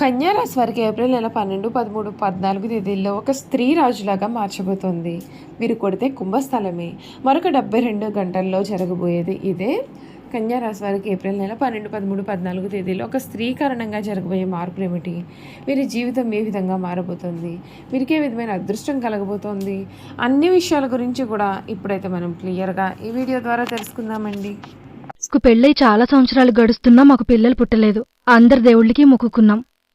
కన్యారాశి వారికి ఏప్రిల్ నెల పన్నెండు పదమూడు పద్నాలుగు తేదీల్లో ఒక స్త్రీ రాజులాగా మార్చబోతోంది. మీరు కొడితే కుంభస్థలమే. మరొక డెబ్బై రెండు గంటల్లో జరగబోయేది ఇదే. కన్యారాశి వారికి ఏప్రిల్ నెల పన్నెండు పదమూడు పద్నాలుగు తేదీలో ఒక స్త్రీ కారణంగా జరగబోయే మార్పులు ఏమిటి వీరి జీవితం ఏ విధంగా మారబోతోంది? వీరికి ఏ విధమైన అదృష్టం కలగబోతోంది? అన్ని విషయాల గురించి కూడా ఇప్పుడైతే మనం క్లియర్గా ఈ వీడియో ద్వారా తెలుసుకుందామండి. పెళ్ళై చాలా సంవత్సరాలు గడుస్తున్నా మాకు పిల్లలు పుట్టలేదు. అందరి దేవుళ్ళకి మొక్కుకున్నాం.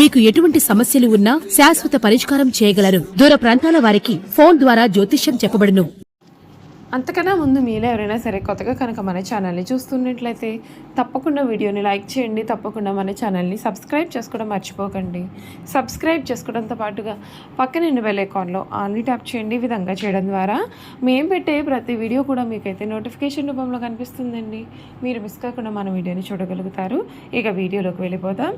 మీకు ఎటువంటి సమస్యలు ఉన్నా శాశ్వత పరిష్కారం చేయగలరు. దూర ప్రాంతాల వారికి ఫోన్ ద్వారా జ్యోతిష్యం చెప్పబడును. అంతకన్నా ముందు మీలో ఎవరైనా సరే కొత్తగా కనుక మన ఛానల్ని చూస్తున్నట్లయితే తప్పకుండా వీడియోని లైక్ చేయండి తప్పకుండా మన ఛానల్ని సబ్స్క్రైబ్ చేసుకోవడం మర్చిపోకండి. సబ్స్క్రైబ్ చేసుకోవడంతో పాటుగా పక్కన ఉన్న బెల్ ఐకాన్లో ఆన్లీ ట్యాప్ చేయండి విధంగా చేయడం ద్వారా. మేము పెట్టే ప్రతి వీడియో కూడా మీకైతే నోటిఫికేషన్ రూపంలో కనిపిస్తుందండి. మీరు మిస్ కాకుండా మన వీడియోని చూడగలుగుతారు. ఇక వీడియోలోకి వెళ్ళిపోతాం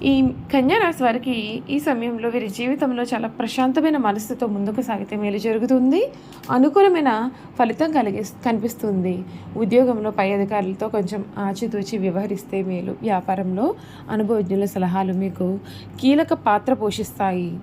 ఈ కన్యారాశి వారికి ఈ సమయంలో వీరి జీవితంలో చాలా ప్రశాంతమైన మనసుతో ముందుకు సాగితే మేలు జరుగుతుంది. అనుకూలమైన ఫలితం కలిగి కనిపిస్తుంది. ఉద్యోగంలో పై అధికారులతో కొంచెం ఆచితూచి వ్యవహరిస్తే మేలు. వ్యాపారంలో అనుభవజ్ఞుల సలహాలు మీకు కీలక పాత్ర పోషిస్తాయి.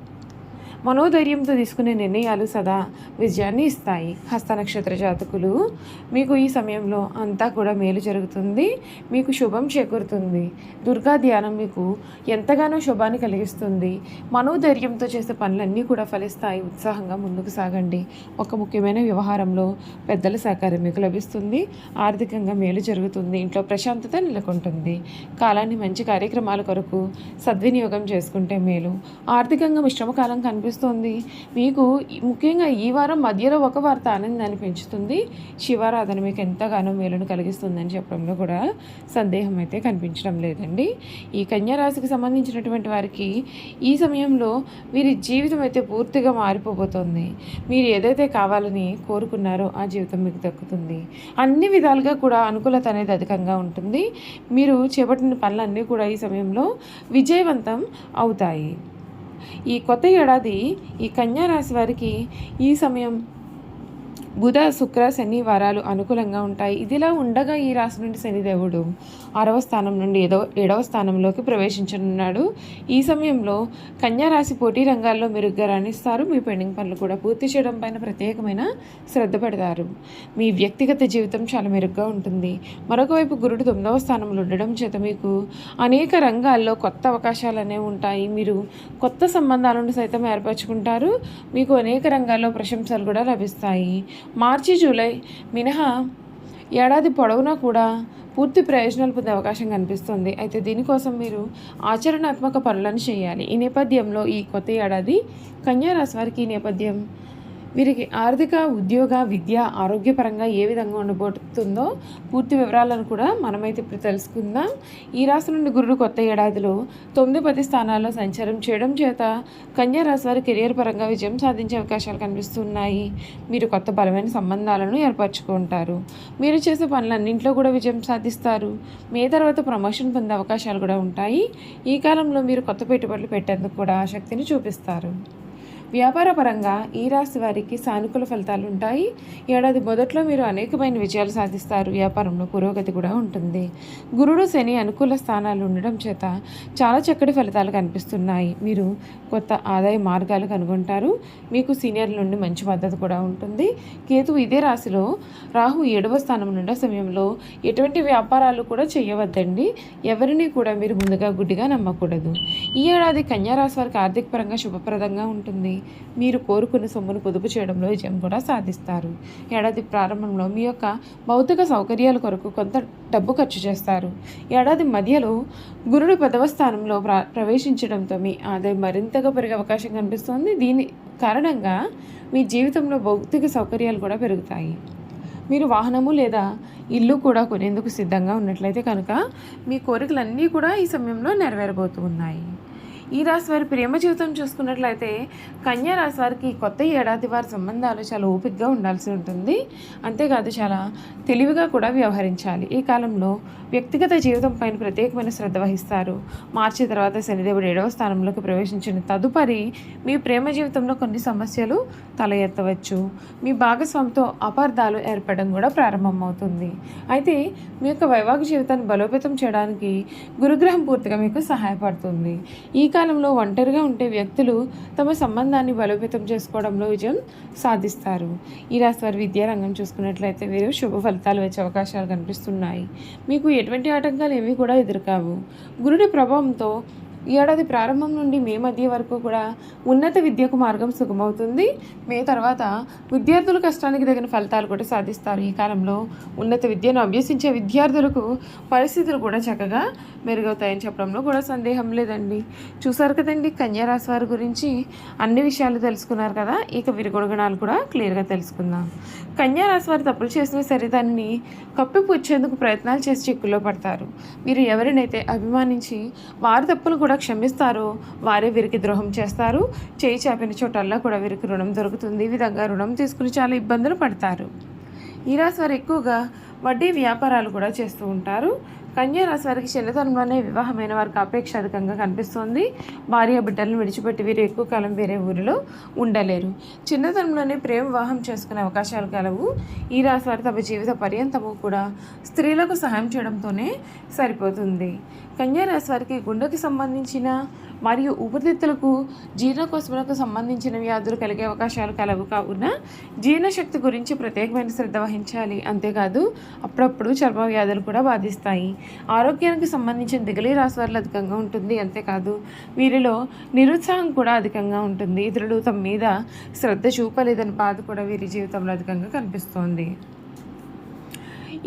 మనోధైర్యంతో తీసుకునే నిర్ణయాలు సదా విజయాన్ని ఇస్తాయి. హస్త నక్షత్ర జాతకులు మీకు ఈ సమయంలో అంతా కూడా మేలు జరుగుతుంది. మీకు శుభం చేకూరుతుంది. దుర్గా ధ్యానం మీకు ఎంతగానో శుభాన్ని కలిగిస్తుంది. మనోధైర్యంతో చేసే పనులన్నీ కూడా ఫలిస్తాయి. ఉత్సాహంగా ముందుకు సాగండి. ఒక ముఖ్యమైన వ్యవహారంలో పెద్దల సహకారం మీకు లభిస్తుంది. ఆర్థికంగా మేలు జరుగుతుంది. ఇంట్లో ప్రశాంతత నెలకొంటుంది. కాలాన్ని మంచి కార్యక్రమాల కొరకు సద్వినియోగం చేసుకుంటే మేలు. ఆర్థికంగా మిశ్రమ కాలం కనిపిస్తుంది. మీకు ముఖ్యంగా ఈ వారం మధ్యలో ఒక వార్త ఆనందాన్ని పెంచుతుంది. శివారాధన మీకు ఎంతగానో మేలును కలిగిస్తుందని చెప్పడంలో కూడా సందేహం అయితే కనిపించడం లేదండి. ఈ కన్యారాశికి సంబంధించినటువంటి వారికి ఈ సమయంలో వీరి జీవితం అయితే పూర్తిగా మారిపోబోతోంది. మీరు ఏదైతే కావాలని కోరుకున్నారో ఆ జీవితం మీకు దక్కుతుంది. అన్ని విధాలుగా కూడా అనుకూలత అనేది అధికంగా ఉంటుంది. మీరు చేపట్టిన పనులన్నీ కూడా ఈ సమయంలో విజయవంతం అవుతాయి. ఈ కొత్త ఏడాది ఈ కన్యారాశి వారికి ఈ సమయం బుధ శుక్ర శని వారాలు అనుకూలంగా ఉంటాయి. ఇదిలా ఉండగా ఈ రాశి నుండి శనిదేవుడు ఆరవ స్థానం నుండి ఏదో ఏడవ స్థానంలోకి ప్రవేశించనున్నాడు. ఈ సమయంలో కన్యారాశి పోటీ రంగాల్లో మెరుగ్గా రాణిస్తారు. మీ పెండింగ్ పనులు కూడా పూర్తి చేయడం పైన ప్రత్యేకమైన శ్రద్ధ పెడతారు. మీ వ్యక్తిగత జీవితం చాలా మెరుగ్గా ఉంటుంది. మరొక వైపు గురుడు తొమ్మిదవ స్థానంలో ఉండడం చేత మీకు అనేక రంగాల్లో కొత్త అవకాశాలు అనేవి ఉంటాయి. మీరు కొత్త సంబంధాలను సైతం ఏర్పరచుకుంటారు. మీకు అనేక రంగాల్లో ప్రశంసలు కూడా లభిస్తాయి. మార్చి జూలై మినహా ఏడాది పొడవునా కూడా పూర్తి ప్రయోజనాలు పొందే అవకాశం కనిపిస్తుంది. అయితే దీనికోసం మీరు ఆచరణాత్మక పనులను చేయాలి. ఈ నేపథ్యంలో ఈ కొత్త ఏడాది కన్యారాశి వారికి ఈ నేపథ్యం వీరికి ఆర్థిక ఉద్యోగ విద్య ఆరోగ్యపరంగా ఏ విధంగా ఉండబోతుందో పూర్తి వివరాలను కూడా మనమైతే ఇప్పుడు తెలుసుకుందాం. ఈ రాశి నుండి గురుడు కొత్త ఏడాదిలో తొమ్మిది పది స్థానాల్లో సంచారం చేయడం చేత కన్యా రాశి వారి కెరియర్ పరంగా విజయం సాధించే అవకాశాలు కనిపిస్తున్నాయి. మీరు కొత్త బలమైన సంబంధాలను ఏర్పరచుకుంటారు. మీరు చేసే పనులన్నింటిలో కూడా విజయం సాధిస్తారు. మే తర్వాత ప్రమోషన్ పొందే అవకాశాలు కూడా ఉంటాయి. ఈ కాలంలో మీరు కొత్త పెట్టుబడులు పెట్టేందుకు కూడా ఆసక్తిని చూపిస్తారు. వ్యాపారపరంగా ఈ రాశి వారికి సానుకూల ఫలితాలు ఉంటాయి. ఏడాది మొదట్లో మీరు అనేకమైన విజయాలు సాధిస్తారు. వ్యాపారంలో పురోగతి కూడా ఉంటుంది. గురుడు శని అనుకూల స్థానాలు ఉండడం చేత చాలా చక్కటి ఫలితాలు కనిపిస్తున్నాయి. మీరు కొత్త ఆదాయ మార్గాలు కనుగొంటారు. మీకు సీనియర్ల నుండి మంచి మద్దతు కూడా ఉంటుంది. కేతు ఇదే రాశిలో రాహు ఏడవ స్థానం నుండి సమయంలో ఎటువంటి వ్యాపారాలు కూడా చేయవద్దండి. ఎవరిని కూడా మీరు ముందుగా గుడ్డిగా నమ్మకూడదు. ఈ ఏడాది కన్యా రాశి వారికి ఆర్థిక పరంగా శుభప్రదంగా ఉంటుంది. మీరు కోరుకున్న సొమ్మును పొదుపు చేయడంలో విజయం కూడా సాధిస్తారు. ఏడాది ప్రారంభంలో మీ యొక్క భౌతిక సౌకర్యాల కొరకు కొంత డబ్బు ఖర్చు చేస్తారు. ఏడాది మధ్యలో గురుడు పదవ స్థానంలో ప్ర ప్రవేశించడంతో మీ ఆదాయం మరింతగా పెరిగే అవకాశం కనిపిస్తుంది. దీని కారణంగా మీ జీవితంలో భౌతిక సౌకర్యాలు కూడా పెరుగుతాయి. మీరు వాహనము లేదా ఇల్లు కూడా కొనేందుకు సిద్ధంగా ఉన్నట్లయితే కనుక మీ కోరికలన్నీ కూడా ఈ సమయంలో నెరవేరబోతూ ఉన్నాయి. ఈ రాశి వారి ప్రేమ జీవితం చూసుకున్నట్లయితే కన్యా రాశి వారికి కొత్త ఏడాది వారి సంబంధాలు చాలా ఓపికగా ఉండాల్సి ఉంటుంది. అంతేకాదు చాలా తెలివిగా కూడా వ్యవహరించాలి. ఈ కాలంలో వ్యక్తిగత జీవితం పైన ప్రత్యేకమైన శ్రద్ధ వహిస్తారు. మార్చి తర్వాత శనిదేవుడు ఏడవ స్థానంలోకి ప్రవేశించిన తదుపరి మీ ప్రేమ జీవితంలో కొన్ని సమస్యలు తల ఎత్తవచ్చు. మీ భాగస్వామితో అపార్థాలు ఏర్పడడం కూడా ప్రారంభమవుతుంది. అయితే మీ యొక్క వైవాహిక జీవితాన్ని బలోపేతం చేయడానికి గురుగ్రహం పూర్తిగా మీకు సహాయపడుతుంది. ఈ కాలంలో ఒంటరిగా ఉండే వ్యక్తులు తమ సంబంధాన్ని బలోపేతం చేసుకోవడంలో విజయం సాధిస్తారు. ఈ రాశి వారి విద్యారంగం చూసుకున్నట్లయితే వీరు శుభ ఫలితాలు వచ్చే అవకాశాలు కనిపిస్తున్నాయి. మీకు ఎటువంటి ఆటంకాలు ఏమీ కూడా ఎదురుకావు. గురుడి ప్రభావంతో ఈ ఏడాది ప్రారంభం నుండి మే మధ్య వరకు కూడా ఉన్నత విద్యకు మార్గం సుగమవుతుంది. మే తర్వాత విద్యార్థుల కష్టానికి తగిన ఫలితాలు కూడా సాధిస్తారు. ఈ కాలంలో ఉన్నత విద్యను అభ్యసించే విద్యార్థులకు పరిస్థితులు కూడా చక్కగా మెరుగవుతాయని చెప్పడంలో కూడా సందేహం లేదండి. చూసారు కదండి కన్యారాశి వారి గురించి అన్ని విషయాలు తెలుసుకున్నారు కదా? ఇక వీరి గుణగణాలు కూడా క్లియర్గా తెలుసుకుందాం. కన్యారాశి వారు తప్పులు చేసిన సరే దాన్ని కప్పిపుచ్చేందుకు ప్రయత్నాలు చేసి చిక్కుల్లో పడతారు. మీరు ఎవరినైతే అభిమానించి వారి తప్పులు కూడా క్షమిస్తారో. వారే వీరికి ద్రోహం చేస్తారు. చేయి చాపిన చోటల్లా కూడా వీరికి రుణం దొరుకుతుంది. ఈ విధంగా రుణం తీసుకుని చాలా ఇబ్బందులు పడతారు. ఈ రాశి వారు ఎక్కువగా వడ్డీ వ్యాపారాలు కూడా చేస్తూ ఉంటారు. కన్యా రాశి వారికి చిన్నతనంలోనే వివాహమైన వారికి అపేక్ష అధికంగా కనిపిస్తుంది. భార్య బిడ్డలను విడిచిపెట్టి వీరు ఎక్కువ కాలం వేరే ఊరిలో ఉండలేరు. చిన్నతనంలోనే ప్రేమ వివాహం చేసుకునే అవకాశాలు కలవు. ఈ రాశి వారి తమ జీవిత పర్యంతము కూడా స్త్రీలకు సహాయం చేయడంతోనే సరిపోతుంది. కన్యా రాశి వారికి గుండెకి సంబంధించిన మరియు ఊపిరితిత్తులకు జీర్ణకోశములకు సంబంధించిన వ్యాధులు కలిగే అవకాశాలు కలవు కావున జీర్ణశక్తి గురించి ప్రత్యేకమైన శ్రద్ధ వహించాలి. అంతేకాదు అప్పుడప్పుడు చర్మ వ్యాధులు కూడా బాధిస్తాయి. ఆరోగ్యానికి సంబంధించిన దిగలి రాశి వారిలో అధికంగా ఉంటుంది. అంతేకాదు వీరిలో నిరుత్సాహం కూడా అధికంగా ఉంటుంది. ఇతరులు తమ మీద శ్రద్ధ చూపలేదని బాధ కూడా వీరి జీవితంలో అధికంగా కనిపిస్తోంది.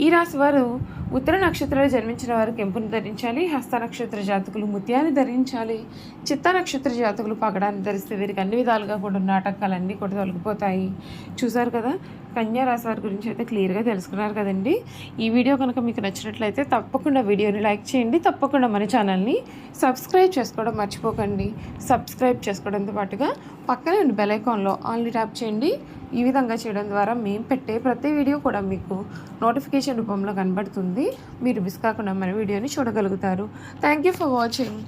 ఈ రాశి వారు ఉత్తర నక్షత్రాలు జన్మించిన వారు కెంపును ధరించాలి హస్త నక్షత్ర జాతకులు ముత్యాన్ని ధరించాలి చిత్త నక్షత్ర జాతకులు పగడాన్ని ధరిస్తే వీరికి అన్ని విధాలుగా కూడా ఉన్న ఆటంకాలన్నీ కూడా తొలగిపోతాయి. చూసారు కదా? కన్యారాశి వారి గురించి అయితే క్లియర్గా తెలుసుకున్నారు కదండి. ఈ వీడియో కనుక మీకు నచ్చినట్లయితే తప్పకుండా వీడియోని లైక్ చేయండి. తప్పకుండా మన ఛానల్ని సబ్స్క్రైబ్ చేసుకోవడం మర్చిపోకండి. సబ్స్క్రైబ్ చేసుకోవడంతో పాటుగా పక్కనే ఉన్న బెల్ ఐకాన్లో ఆల్ని ట్యాప్ చేయండి. ఈ విధంగా చేయడం ద్వారా మేము పెట్టే ప్రతి వీడియో కూడా మీకు నోటిఫికేషన్ రూపంలో కనబడుతుంది. మీరు మిస్ కాకుండా మన వీడియోని చూడగలుగుతారు. Thank you for watching.